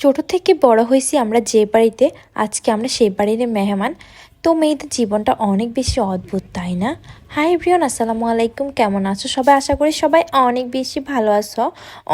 ছোটো থেকে বড় হয়েছি আমরা যে বাড়িতে আজকে আমরা সেই বাড়ির মেহমান। তো মেয়েদের জীবনটা অনেক বেশি অদ্ভুত, তাই না? হাই ব্রিয়ন আসসালামু আলাইকুম। কেমন আছো? সবাই আশা করি সবাই অনেক বেশি ভালো আছো।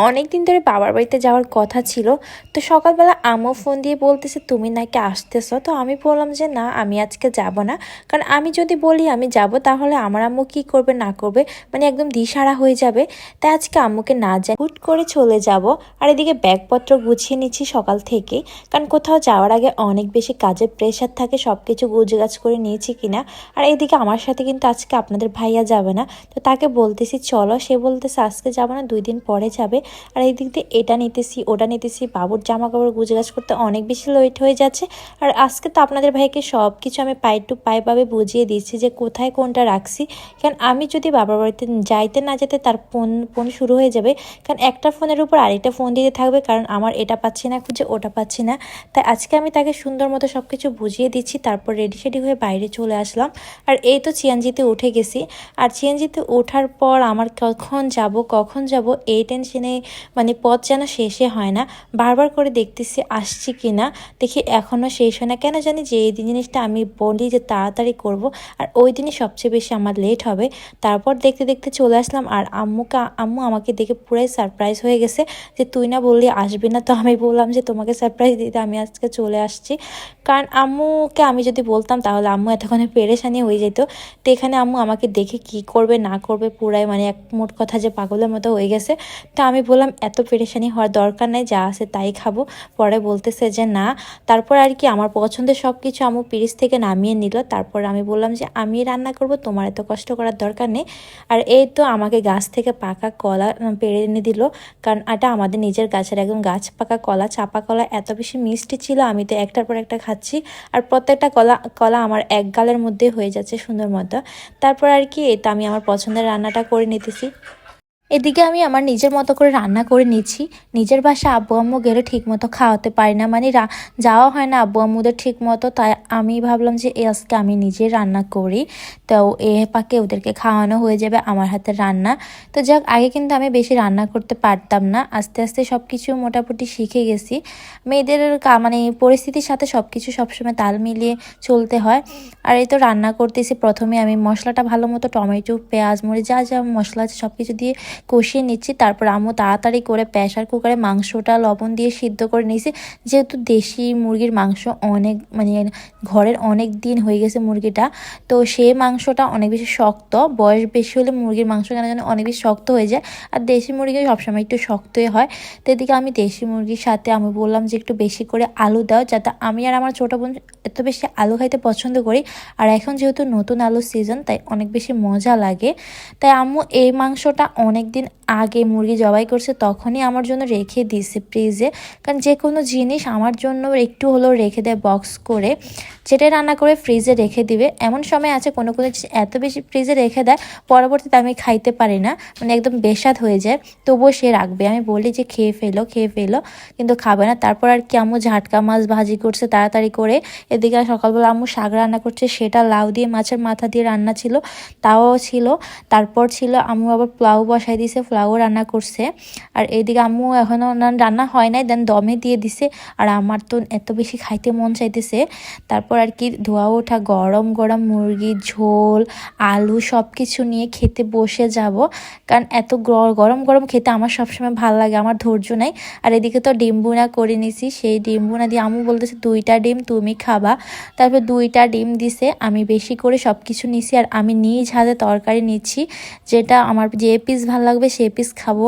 অনেক দিন ধরে বাবার বাড়িতে যাওয়ার কথা ছিল। তো সকালবেলা আমও ফোন দিয়ে বলতেছে, তুমি নাকি আসতেছো? তো আমি বললাম যে, না, আমি আজকে যাব না। কারণ আমি যদি বলি আমি যাব, তাহলে আমার আম্মু কী করবে, না করবে মানে একদম দিশারা হয়ে যাবে। তাই আজকে আম্মুকে না যাই হুট করে চলে যাব। আর এদিকে ব্যাগপত্র গুছিয়ে নিচ্ছি সকাল থেকেই। কারণ কোথাও যাওয়ার আগে অনেক বেশি কাজের প্রেশার থাকে সব কিছু গুজগাছ করে নিয়েছি কিনা। আর এদিকে আমার সাথে কিন্তু আজকে আপনাদের ভাইয়া যাবে না। তো তাকে বলতেছি, চলো। সে বলতেছে, আজকে যাবে না, দুই দিন পরে যাবে। আর এই দিক দিয়ে এটা নিতেছি, ওটা নিতেছি। বাবুর জামা কাপড় গুজগাছ করতে অনেক বেশি লেট হয়ে যাচ্ছে। আর আজকে তো আপনাদের ভাইকে সব কিছু আমি পাই টু পাইভাবে বুঝিয়ে দিচ্ছি যে কোথায় কোনটা রাখছি। কারণ আমি যদি বাবার বাড়িতে যাইতে না যেতে তার ফোন ফোন শুরু হয়ে যাবে। কারণ একটা ফোনের উপর আরেকটা ফোন দিতে থাকবে, কারণ আমার এটা পাচ্ছি না, খুঁজে ওটা পাচ্ছি না। তাই আজকে আমি তাকে সুন্দর মতো সব কিছু বুঝিয়ে দিচ্ছি, তারপর রেডি সেডি হয়ে বাইরে চলে আসলাম। আর এই তো চিয়ানজিতে উঠে গেছি। আর চিয়ানজিতে ওঠার পর আমার কখন যাব কখন যাব, এই টেনশনে মানে পথ যেন শেষে হয় না। বারবার করে দেখতেছি আসছি কি না। দেখি এখনও শেষ হয় না। কেন জানি যে এই জিনিসটা আমি বলি যে তাড়াতাড়ি করব। আর ওই দিনই সবচেয়ে বেশি আমার লেট হবে। তারপর দেখতে দেখতে চলে আসলাম। আর আম্মুকে, আম্মু আমাকে দেখে পুরাই সারপ্রাইজ হয়ে গেছে যে তুই না বললি আসবি না। তো আমি বললাম যে তোমাকে সারপ্রাইজ দিতে আমি আজকে চলে আসছি। কারণ আম্মুকে আমি যদি বলতাম তাহলে আম্মু এতক্ষণে পেরেশানি হয়ে যেত। তো এখানে আম্মু আমাকে দেখে কি করবে, না করবে, পুরাই মানে এক মোট কথা যে পাগলের মতো হয়ে গেছে। তো আমি বললাম, এত পেরেশানি হওয়ার দরকার নেই, যা আছে তাই খাব। পরে বলতেছে যে, না। তারপর আর কি আমার পছন্দের সব কিছু আম্মু পিরিচ থেকে নামিয়ে নিল। তারপর আমি বললাম যে, আমি রান্না করব, তোমার এত কষ্ট করার দরকার নেই। আর এই তো আমাকে গাছ থেকে পাকা কলা পেরে এনে দিল। কারণ এটা আমাদের নিজের গাছের একদম গাছ পাকা কলা, চাপা কলা, এত বেশি মিষ্টি ছিল, আমি তো একটার পর একটা খাচ্ছি। আর প্রত্যেকটা কলা কলা আমার এক গালের মধ্যে হয়ে যাচ্ছে সুন্দর মতো। তারপর আর কি এটা আমি আমার পছন্দের রান্নাটা করে নিতেছি। এদিকে আমি আমার নিজের মতো করে রান্না করে নিচ্ছি। নিজের বাসা আব্বু আম্মু গেলে ঠিক মতো খাওয়াতে পারি না। মানে যাওয়া হয় না আব্বু আম্মুদের ঠিক মতো তাই আমি ভাবলাম যে আজকে আমি নিজে রান্না করি। তো এ পাকে ওদেরকে খাওয়ানো হয়ে যাবে আমার হাতের রান্না। তো যাক, আগে কিন্তু আমি বেশি রান্না করতে পারতাম না। আস্তে আস্তে সব কিছু মোটামুটি শিখে গেছি। মেয়েদের মানে পরিস্থিতির সাথে সব কিছু সবসময় তাল মিলিয়ে চলতে হয়। আর এই তো রান্না করতেছি। প্রথমে আমি মশলাটা ভালো মতো টমেটো, পেঁয়াজ, মরিচ, যা যা মশলা আছে সব কিছু দিয়ে কষিয়ে নিচ্ছি, তারপর আম্মু তাড়াতাড়ি করে প্রেশার কুকারে মাংসটা, লবণ দিয়ে সিদ্ধ করে নিয়েছি। যেহেতু দেশি মুরগির মাংস অনেক মানে ঘরের অনেক দিন হয়ে গেছে মুরগিটা, তো সেই মাংসটা অনেক বেশি শক্ত, বয়স বেশি হলে মুরগির মাংস কেন যেন অনেক বেশি শক্ত হয়ে যায়। আর দেশি মুরগি সবসময় একটু শক্তই হয়। তো এদিকে আমি দেশি মুরগির সাথে আমি বললাম যে একটু বেশি করে আলু দাও, যাতে আমি আর আমার ছোটো বোন এত বেশি আলু খাইতে পছন্দ করি। আর এখন যেহেতু নতুন আলু সিজন তাই অনেক বেশি মজা লাগে। তাই আম্মু এই মাংসটা অনেক দিন আগে মুরগি জবাই করছে, তখনই আমার জন্য রেখে দিয়েছে ফ্রিজে কারণ যে কোনো জিনিস আমার জন্য একটু হলেও রেখে দেয় বক্স করে, যেটাই রান্না করে ফ্রিজে রেখে দিবে। এমন সময় আছে কোনো কোনো এত বেশি ফ্রিজে রেখে দেয়, পরবর্তীতে আমি খাইতে পারি না মানে একদম বেসাদ হয়ে যায়, তবুও সে রাখবে। আমি বলি যে খেয়ে ফেলো খেয়ে ফেলো, কিন্তু খাবে না। তারপর আর কি আম্মু ঝাটকা মাছ ভাজি করছে তাড়াতাড়ি করে। এদিকে সকালবেলা আম্মু শাক রান্না করছে, সেটা লাউ দিয়ে, মাছের মাথা দিয়ে রান্না ছিল, তাও ছিল। তারপর ছিল আম্মু আবার পোলাও বসাই দিয়েছে পোলাও রান্না করছে। আর এইদিকে আম্মু এখনও রান্না হয় নাই দেন দমে দিয়ে দিছে। আর আমার তো এত বেশি খাইতে মন চাইতেছে। তারপর আর কি ধোয়া ওঠা, গরম গরম মুরগির ঝোল, আলু সব কিছু নিয়ে খেতে বসে যাব। কারণ এত গরম গরম খেতে আমার সবসময় ভালো লাগে, আমার ধৈর্য নাই। আর এদিকে তো ডিম বুনা করে নিছি, সেই ডিম বুনা দিয়ে আম্মু বলতেছে, দুইটা ডিম তুমি খাবা। তারপর দুইটা ডিম দিছে, আমি বেশি করে সব কিছু নিছি। আর আমি নিজ হাতে তরকারি নিচ্ছি, যেটা আমার যে পিস ভালো লাগবে, সে পিস খাব।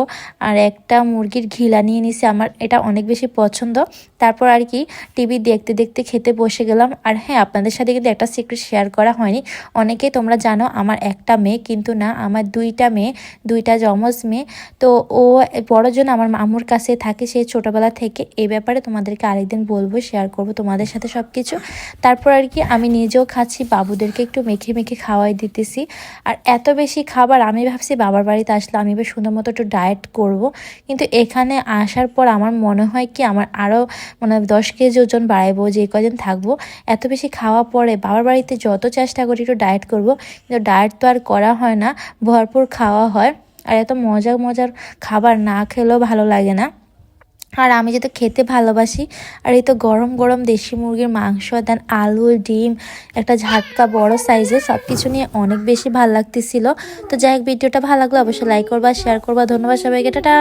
আর একটা মুরগির ঘিলা নিয়ে নিছি, আমার এটা অনেক বেশি পছন্দ। তারপর আর কি টিভি দেখতে দেখতে খেতে বসে গেলাম। আর হ্যাঁ আপনাদের সাথে কিন্তু একটা সিক্রেট শেয়ার করা হয়নি। অনেকেই তোমরা জানো, আমার একটা মেয়ে, কিন্তু না, আমার দুইটা মেয়ে, দুইটা যমজ মেয়ে। তো ও বড়জন আমার মামুর কাছে থাকে সেই ছোটোবেলা থেকে এই ব্যাপারে তোমাদেরকে আরেকদিন বলব শেয়ার করব তোমাদের সাথে সব কিছু তারপর আর কি, আমি নিজেও খাচ্ছি, বাবুদেরকে একটু মেখে মেখে খাওয়াই দিতেছি। আর এত বেশি খাবার, আমি ভাবছি বাবার বাড়িতে আসলে আমি এবার সুন্দর মতো একটু ডায়েট করব। কিন্তু এখানে আসার পর আমার মনে হয় কি, আমার আরও মানে দশ কেজি ওজন বাড়াইবো, যে কদিন থাকব। এত বেশি খাওয়া পরে বাবার বাড়িতে যত চেষ্টা করি একটু ডায়েট করব, কিন্তু ডায়েট তো আর করা হয় না, ভরপুর খাওয়া হয়। আর এত মজার মজার খাবার না খেলেও ভালো লাগে না। আর আমি যেহেতু খেতে ভালোবাসি, আর এই তো গরম গরম দেশি মুরগির মাংস দেন আলু ডিম, একটা ঝাটকা বড় সাইজে সব কিছু নিয়ে অনেক বেশি ভালো লাগতেছিল। তো যাই হোক, ভিডিওটা ভালো লাগল অবশ্যই লাইক করবা শেয়ার করবা। ধন্যবাদ সবাইকে, টাটা!